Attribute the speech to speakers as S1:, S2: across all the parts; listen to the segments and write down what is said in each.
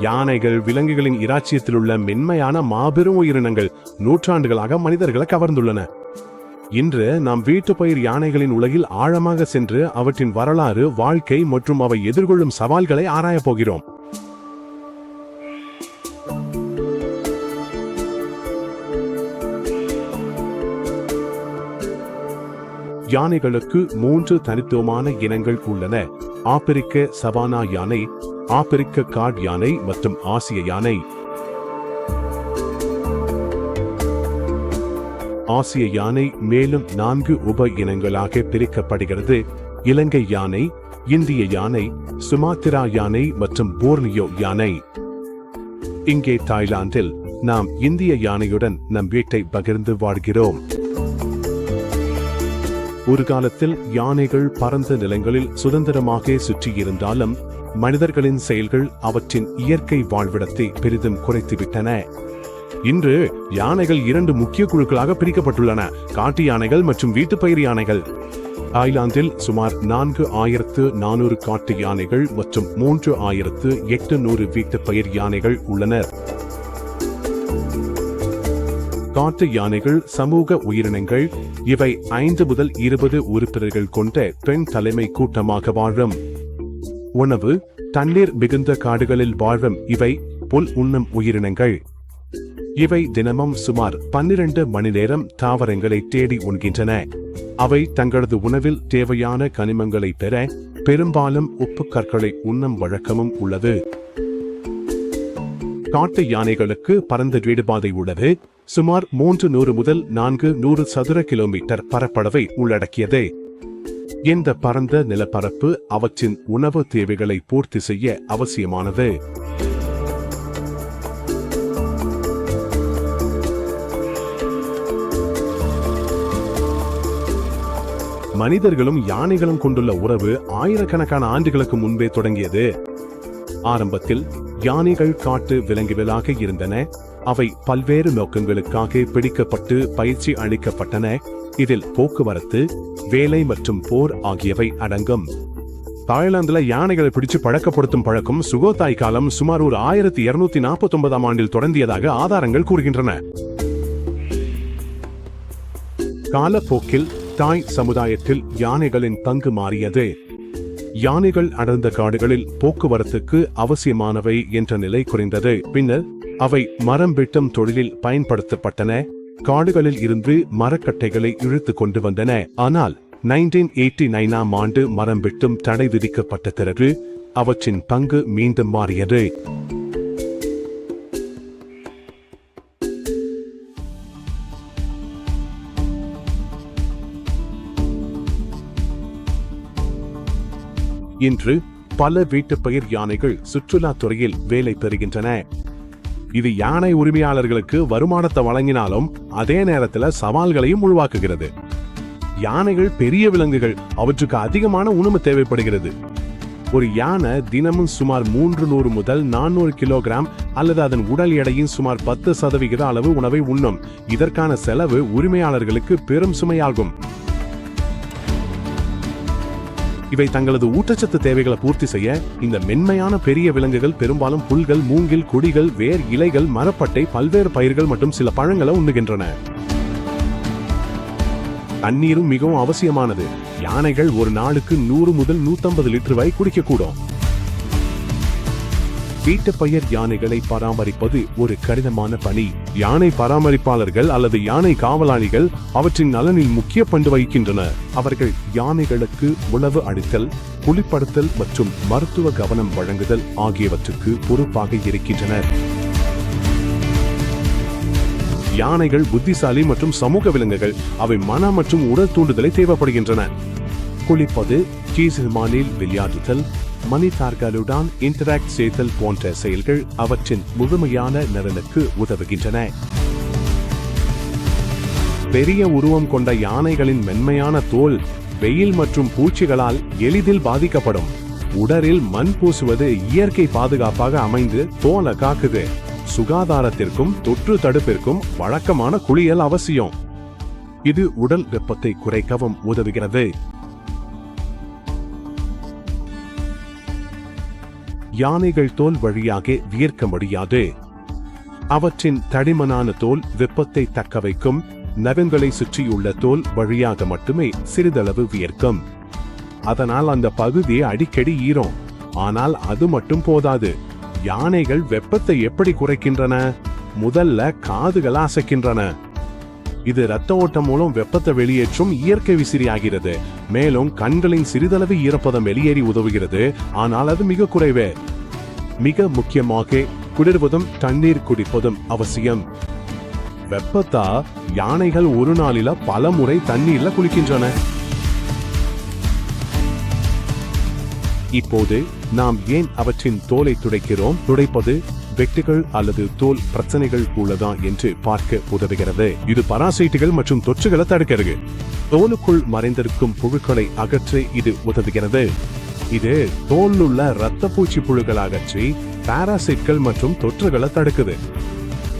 S1: யானைகள் விலங்குகளின் இராச்சியத்தில் உள்ள மென்மையான மாபெரும் உயிரினங்கள் நூற்றாண்டுகளாக மனிதர்களை கவர்ந்துள்ளன. இன்று நாம் வீட்டு பயிர் யானைகளின் உலகில் ஆழமாக சென்று அவற்றின் வரலாறு வாழ்க்கை மற்றும் அவை எதிர்கொள்ளும் சவால்களை ஆராயப் போகிறோம். யானைகளுக்கு மூன்று தனித்துவமான இனங்கள் உள்ளன. ஆப்பிரிக்க சவானா யானை ஆப்பிரிக்க காட் யானை மற்றும் ஆசிய யானை. ஆசிய யானை மேலும் நான்கு உப இனங்களாக பிரிக்கப்படுகிறது. இலங்கை யானை இந்திய யானை சுமாத்திரா யானை மற்றும் போர்னியோ யானை. இங்கே தாய்லாந்தில் நாம் இந்திய யானையுடன் நம் வீட்டை பகிர்ந்து வாழ்கிறோம். ஒரு காலத்தில் யானைகள் பரந்த நிலங்களில் சுதந்திரமாக சுற்றியிருந்தாலும் மனிதர்களின் செயல்கள் அவற்றின் இயற்கை வாழ்விடத்தை பெரிதும் குறைத்துவிட்டன. இன்று யானைகள் இரண்டு முக்கிய குழுக்களாக பிரிக்கப்பட்டுள்ளன. காட்டு யானைகள் மற்றும் வீட்டுப்பயிர் யானைகள். தாய்லாந்தில் சுமார் நான்கு ஆயிரத்து நானூறு காட்டு யானைகள் மற்றும் மூன்று ஆயிரத்து எட்டு நூறு வீட்டுப்பயிர் யானைகள் உள்ளனர். காட்டு யானைகள் சமூக உயிரினங்கள். இவை ஐந்து முதல் இருபது உறுப்பினர்கள் கொண்ட பெண் தலைமை கூட்டமாக வாழும். உணவு தண்ணீர் மிகுந்த காடுகளில் வாழும் இவை புல் உண்ணும் உயிரினங்கள். இவை தினமும் சுமார் பன்னிரண்டு மணி நேரம் தாவரங்களை தேடி உண்கின்றன. அவை தங்களது உணவில் தேவையான கனிமங்களை பெற பெரும்பாலும் உப்பு கற்களை உண்ணும் வழக்கமும் உள்ளது. காட்டு யானைகளுக்கு பரந்த வீடுபாதை உள்ளது. சுமார் மூன்று நூறு முதல் நான்கு நூறு சதுர கிலோமீட்டர் பரப்பளவை உள்ளடக்கியது. இந்த பரந்த நிலப்பரப்பு அவற்றின் உணவு தேவைகளை பூர்த்தி செய்ய அவசியமானது? மனிதர்களும் யானைகளும் கொண்டுள்ள உறவு ஆயிரக்கணக்கான ஆண்டுகளுக்கு முன்பே தொடங்கியது. ஆரம்பத்தில் யானைகள் காட்டு விலங்குகளாக இருந்தன. அவை பல்வேறு நோக்கங்களுக்காக பிடிக்கப்பட்டு பயிற்சி அளிக்கப்பட்டன. இதில் போக்குவரத்து வேலை மற்றும் போர் ஆகியவை அடங்கும். தாய்லாந்துல யானைகளை பிடிச்சு பழக்கப்படுத்தும் பழக்கம் சுகோதாய் காலம் சுமார் ஒரு ஆயிரத்தி இருநூத்தி நாற்பத்தி ஒன்பதாம் ஆண்டில் தொடங்கியதாக ஆதாரங்கள் கூறுகின்றன. காலப்போக்கில் தாய் சமுதாயத்தில் யானைகளின் பங்கு மாறியது. யானைகள் அடர்ந்த காடுகளில் போக்குவரத்துக்கு அவசியமானவை என்ற நிலை குறைந்தது. பின்னர் அவை மரம் வெட்டும் தொழிலில் பயன்படுத்தப்பட்டன. காடுகளில் இருந்து மரக்கட்டைகளை இழுத்து கொண்டு வந்தன. ஆனால் நைன்டீன் எயிட்டி நைனாம் ஆண்டு மரம் வெட்டும் தடை விதிக்கப்பட்ட பிறகு அவற்றின் பங்கு மீண்டும் மாறியது. இன்று பல வீட்டுப்பயிர் யானைகள் சுற்றுலா துறையில் வேலை பெறுகின்றன. இது யானை உரிமையாளர்களுக்கு வருமானத்தை வழங்கினாலும் அதே நேரத்தில் சவால்களையும் உருவாக்குகிறது. யானைகள் பெரிய விலங்குகள் அவற்றுக்கு அதிகமான உணவு தேவைப்படுகிறது. ஒரு யானை தினமும் சுமார் மூன்று நூறு முதல் நானூறு கிலோகிராம் அல்லது அதன் உடல் எடையின் சுமார் பத்து சதவிகித அளவு உணவை உண்ணும். இதற்கான செலவு உரிமையாளர்களுக்கு பெரும் சுமையாகும். இவை தங்களது ஊட்டச்சத்து தேவைகளை பூர்த்தி செய்ய இந்த மென்மையான பெரிய விலங்குகள் பெரும்பாலும் புல்கள் மூங்கில் கொடிகள் வேர் இலைகள் மரப்பட்டை பல்வேறு பயிர்கள் மற்றும் சில பழங்களை உண்ணுகின்றன. தண்ணீரும் மிகவும் அவசியமானது. யானைகள் ஒரு நாளுக்கு நூறு முதல் நூத்தம்பது லிட்டர் வரை குடிக்கக்கூடும். வீட்டுப்பயிர் யானைகளை பராமரிப்பது ஒரு கடினமான பணி. யானை பராமரிப்பாளர்கள் அல்லது யானை காவலாளிகள் அவற்றின் நலனில் முக்கிய பண்டு வகிக்கின்றனர். அவர்கள் யானைகளுக்கு உணவு அளித்தல் குளிப்படுத்தல் மற்றும் மருத்துவ கவனம் வழங்குதல் ஆகியவற்றுக்கு பொறுப்பாக இருக்கின்றனர். யானைகள் புத்திசாலி மற்றும் சமூக விலங்குகள். அவை மன மற்றும் உடல் தூண்டுதலை தேவைப்படுகின்றன. குளிப்பது கீசில்மானில் விளையாடுதல் மனிதார்களுடன் இன்டராக்ட் செய்தல் போன்ற செயல்கள் அவற்றின் முழுமையான நலனுக்கு உதவுகின்றன. பெரிய உருவம் கொண்ட யானைகளின் மென்மையான தோல் வெயில் மற்றும் பூச்சிகளால் எளிதில் பாதிக்கப்படும். உடலில் மண் பூசுவது இயற்கை பாதுகாப்பாக அமைந்து தோலை காக்குது. சுகாதாரத்திற்கும் தொற்று தடுப்பிற்கும் வழக்கமான குளியல் அவசியம். இது உடல் வெப்பத்தை குறைக்கவும் உதவுகிறது. யானைகள் தோல் வழியாக வியர்க்க முடியாது. அவற்றின் தடிமனான தோல் வெப்பத்தை தக்கவைக்கும் நகங்களை சுற்றியுள்ள தோல் வழியாக மட்டுமே சிறிதளவு வியர்க்கும். அதனால் அந்த பகுதி அடிக்கடி ஈரும். ஆனால் அது மட்டும் போதாது. யானைகள் வெப்பத்தை எப்படி குறைக்கின்றன? முதல்ல காதுகள் அசைக்கின்றன. இது இரத்த ஓட்டம் மூலம் வெப்பத்தை வெளியேற்றும் இயற்கை விசிறியாகிறது. மேலும் கண்களின் சிறிதளவு ஈரப்பதம் வெளியேறி உதவுகிறது. ஆனால் அது மிக குறைவே. மிக முக்கியமாக குளிர்வதும் தண்ணீர் குடிப்பதும் அவசியம். வெப்பத்தா யானைகள் ஒரு நாளில பல முறை தண்ணீர்ல குளிக்கின்றன. இப்போது நாம் ஏன் அவற்றின் தோலை துடைக்கிறோம்? துடைப்பது வெட்டுகள் அல்லது தோல் பிரச்சனைகள் உள்ளதா என்று பார்க்க உதவுகிறது. இது பராசைட்டுகள் மற்றும் தொற்றுகளை தடுக்கிறது. தோலுக்குள் மறைந்திருக்கும் புழுக்களை அகற்ற இது உதவுகிறது. இது தோலுள்ள இரத்த பூச்சி புழுக்கள் அகற்றி பாராசைட்கள் மற்றும் தொற்றுகளை தடுக்குது.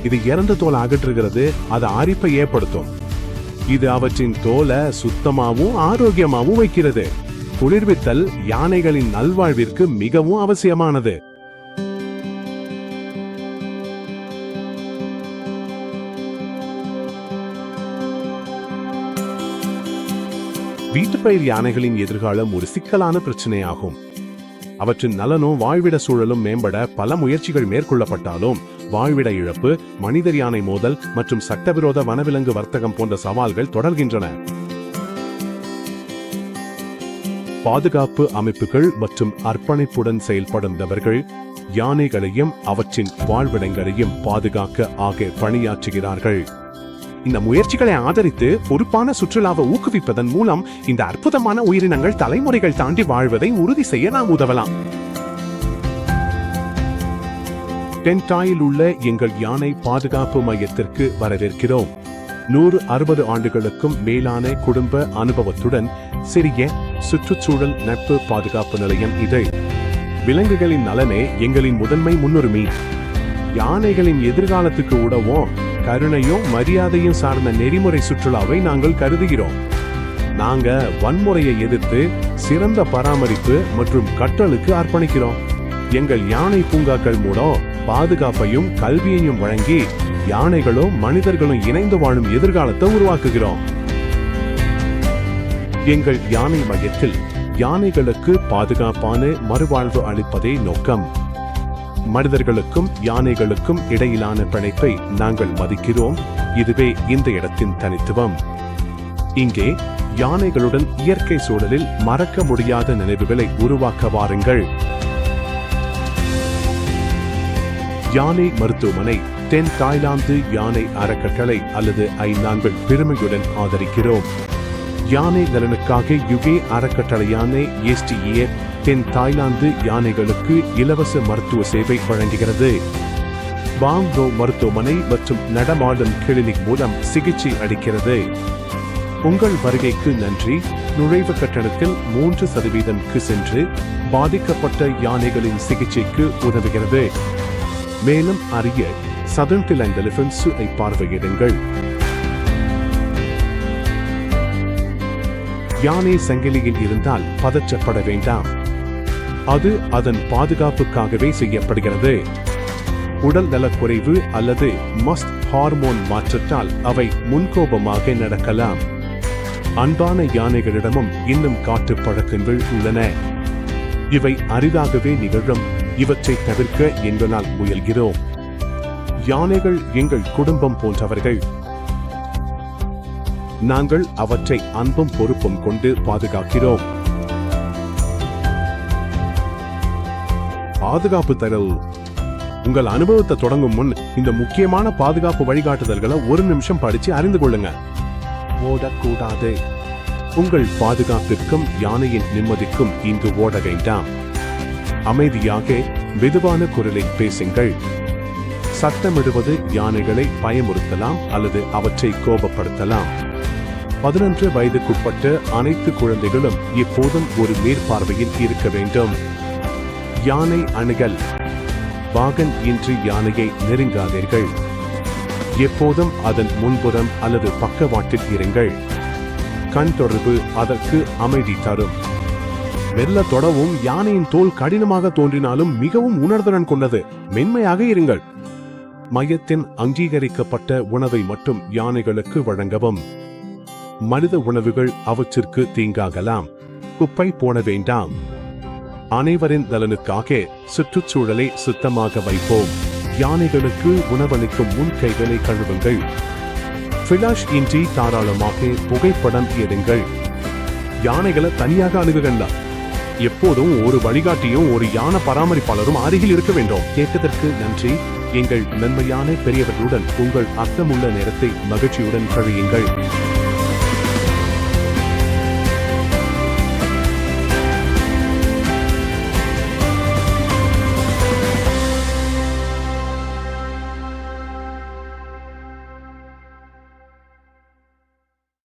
S1: இது இறந்த தோலை அகற்றுகிறது அது அரிப்பை ஏற்படுத்தும். இது அவற்றின் தோலை சுத்தமாகவும் ஆரோக்கியமாகவும் வைக்கிறது. குளிர்வித்தல் யானைகளின் நல்வாழ்விற்கு மிகவும் அவசியமானது. வீட்டுப்பயிர் யானைகளின் எதிர்காலம் ஒரு சிக்கலான பிரச்சனையாகும். அவற்றின் நலனும் வாழ்விட சூழலும் மேம்பட பல முயற்சிகள் மேற்கொள்ளப்பட்டாலும் வாழ்விட இழப்பு மனிதர் யானை மோதல் மற்றும் சட்டவிரோத வனவிலங்கு வர்த்தகம் போன்ற சவால்கள் தொடர்கின்றன. பாதுகாப்பு அமைப்புகள் மற்றும் அர்ப்பணிப்புடன் செயல்படுந்தவர்கள் யானைகளையும் அவற்றின் வாழ்விடங்களையும் பாதுகாக்க ஆக பணியாற்றுகிறார்கள். இந்த முயற்சிகளை ஆதரித்து பொறுப்பான சுற்றுலாவை ஊக்குவிப்பதன் மூலம் இந்த அற்புதமான உயிரினங்கள் தலைமுறைகள் தாண்டி வாழ்வதை உறுதி செய்ய நாம் உதவலாம். டென்டாயில் உள்ள எங்கள் யானை பாதுகாப்பு மையத்திற்கு வரவேற்கிறோம். நூறு அறுபது ஆண்டுகளுக்கும் மேலான குடும்ப அனுபவத்துடன் சிறிய சுற்றுச்சூழல் நட்பு பாதுகாப்பு நிலையம் இது. விலங்குகளின் நலனே எங்களின் முதன்மை முன்னுரிமை. யானைகளின் எதிர்காலத்துக்கு உடவோம் கருணையும் மரியாதையும் சார்ந்த நெறிமுறை சுற்றுலாவை நாங்கள் கருதுகிறோம். நாங்க வன்முறையை எதிர்த்து சிறந்த பராமரிப்பு மற்றும் கற்றலுக்கு அர்ப்பணிக்கிறோம். எங்கள் யானை பூங்காக்கள் மூலம் பாதுகாப்பையும் கல்வியையும் வழங்கி யானைகளும் மனிதர்களும் இணைந்து வாழும் எதிர்காலத்தை உருவாக்குகிறோம். எங்கள் யானை மையத்தில் யானைகளுக்கு பாதுகாப்பான மறுவாழ்வு அளிப்பதே நோக்கம். மனிதர்களுக்கும் யானைகளுக்கும் இடையிலான பிணைப்பை நாங்கள் மதிக்கிறோம். இதுவே இந்த இடத்தின் தனித்துவம். இங்கே யானைகளுடன் இயற்கை சூழலில் மறக்க முடியாத நினைவுகளை உருவாக்க வாருங்கள். யானை மருத்துவமனை தென் தாய்லாந்து யானை அறக்கட்டளை அல்லது ஐ நாங்கள் பெருமையுடன் ஆதரிக்கிறோம். யானை நலனுக்காக யுகே அறக்கட்டளையான எஸ்டிஏ தென் தாய்லாந்து யானைகளுக்கு இலவச மருத்துவ சேவை வழங்குகிறது. வாங்கோ மருத்துவமனை மற்றும் நடமாடும் கிளினிக் மூலம் சிகிச்சை அளிக்கிறது. உங்கள் வருகைக்கு நன்றி. நுழைவு கட்டணத்தில் மூன்று சதவீதம்க்கு சென்று பாதிக்கப்பட்ட யானைகளின் சிகிச்சைக்கு உதவுகிறது. மேலும் அறிய சதன் டில் பார்வையிடுங்கள். யானை சங்கிலியில் இருந்தால் பதற்றப்பட வேண்டாம். அது அதன் பாதுகாப்புக்காகவே செய்யப்படுகிறது. உடல் நலக்குறைவு அல்லது மஸ்ட் ஹார்மோன் மாற்றத்தால் அவை முன்கோபமாக நடக்கலாம். அன்பான யானைகளிடமும் இன்னும் காட்டு பழக்கங்கள் உள்ளன. இவை அரிதாகவே நிகழும். இவற்றை தவிர்க்க எங்களால் முயல்கிறோம். யானைகள் எங்கள் குடும்பம் போன்றவர்கள். நாங்கள் அவற்றை அன்பும் பொறுப்பும் கொண்டு பாதுகாக்கிறோம். பாதுகாப்பு தரல். உங்கள் அனுபவத்தை தொடங்கும் முன் இந்த முக்கியமான பாதுகாப்பு வழிகாட்டுதல்களை ஒரு நிமிஷம் படிச்சு அறிந்து கொள்ளுங்க. ஓடக்கூடாது. உங்கள் பாதுகாப்பிற்கும் யானையின் நிம்மதிக்கும் இங்கு ஓட வேண்டாம் அமைதியாக மெதுவான குரலில் பேசுங்கள். சத்தமிடுவது யானைகளை பயமுறுத்தலாம் அல்லது அவற்றை கோபப்படுத்தலாம். பதினொன்று வயதுக்குட்பட்ட அனைத்து குழந்தைகளும் எப்போதும் ஒரு மேற்பார்வையில் இருக்க வேண்டும். யானை அணுகல். வாகன் இன்றி யானையை நெருங்காதீர்கள். எப்போதும் அதன் முன்புறம் அல்லது பக்கவாட்டில் இருங்கள். கண் தொடர்பு அதற்கு அமைதி தரும். மெல்ல தொடவும் யானையின் தோல் கடினமாக தோன்றினாலும் மிகவும் உணர்திறன் கொண்டது. மென்மையாக இருங்கள். மையத்தின் அங்கீகரிக்கப்பட்ட உணவை மட்டும் யானைகளுக்கு வழங்கவும். மனித உணவுகள் அவற்றிற்கு தீங்காகலாம். குப்பை போட வேண்டாம். அனைவரின் நலனுக்காக சுற்றுச்சூழலை சுத்தமாக வைப்போம். யானைகளுக்கு உணவளிக்கும் முன் கைகளை கழுவுங்கள். ஃபிளாஷ் இன்றி தாராளமாக புகைப்படம் எடுங்கள். யானைகளை தனியாக அணுகுகண்டா எப்போதும் ஒரு வழிகாட்டியும் ஒரு யானை பராமரிப்பாளரும் அருகில் இருக்க வேண்டும். கேட்டதற்கு நன்றி. எங்கள் நன்மையான பெரியவர்களுடன் உங்கள் அர்த்தமுள்ள நேரத்தை மகிழ்ச்சியுடன் கழியுங்கள்.